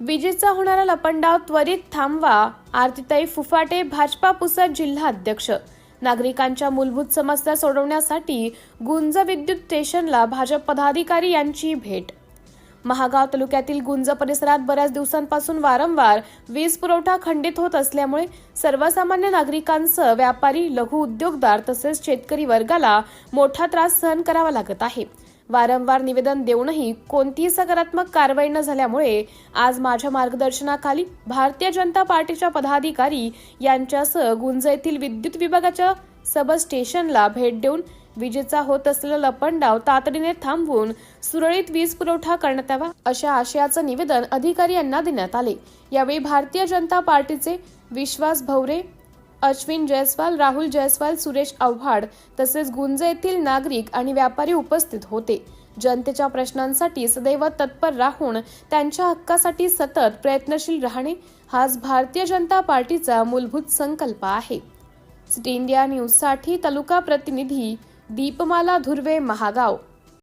विजेचा होणारा लपंडाव त्वरित थांबवा आरतीताई फुफाटे भाजपा पुसद जिल्हा अध्यक्ष. नागरिकांच्या मूलभूत समस्या सोडवण्यासाठी गुंज विद्युत स्टेशनला भाजप पदाधिकारी यांची भेट. महागाव तालुक्यातील गुंज परिसरात बऱ्याच दिवसांपासून वारंवार वीज पुरवठा खंडित होत असल्यामुळे सर्वसामान्य नागरिकांसह व्यापारी लघु उद्योगदार तसेच शेतकरी वर्गाला मोठा त्रास सहन करावा लागत आहे. वारंवार निवेदन देऊनही कोणतीही सकारात्मक कारवाई न झाल्यामुळे आज माझ्या मार्गदर्शनाखाली भारतीय जनता पार्टीच्या पदाधिकारी यांच्यासह गुंज येथील विद्युत विभागाच्या सब स्टेशनला भेट देऊन विजेचा होत असलेला लपंडाव तातडीने थांबवून सुरळीत वीज पुरवठा करण्यात यावा अशा आशयाचं निवेदन अधिकारी यांना देण्यात आले. यावेळी भारतीय जनता पार्टीचे विश्वास भवरे अश्विन जयस्वाल राहुल जयस्वाल सुरेश आव्हाड तसेच गुंज येथील नागरिक आणि व्यापारी उपस्थित होते. जनतेच्या प्रश्नांसाठी सदैव तत्पर राहून त्यांच्या हक्कासाठी सतत प्रयत्नशील राहणे हाच भारतीय जनता पार्टीचा मूलभूत संकल्प आहे. सिटी इंडिया न्यूजसाठी तालुका प्रतिनिधी दीपमाला धुर्वे महागाव.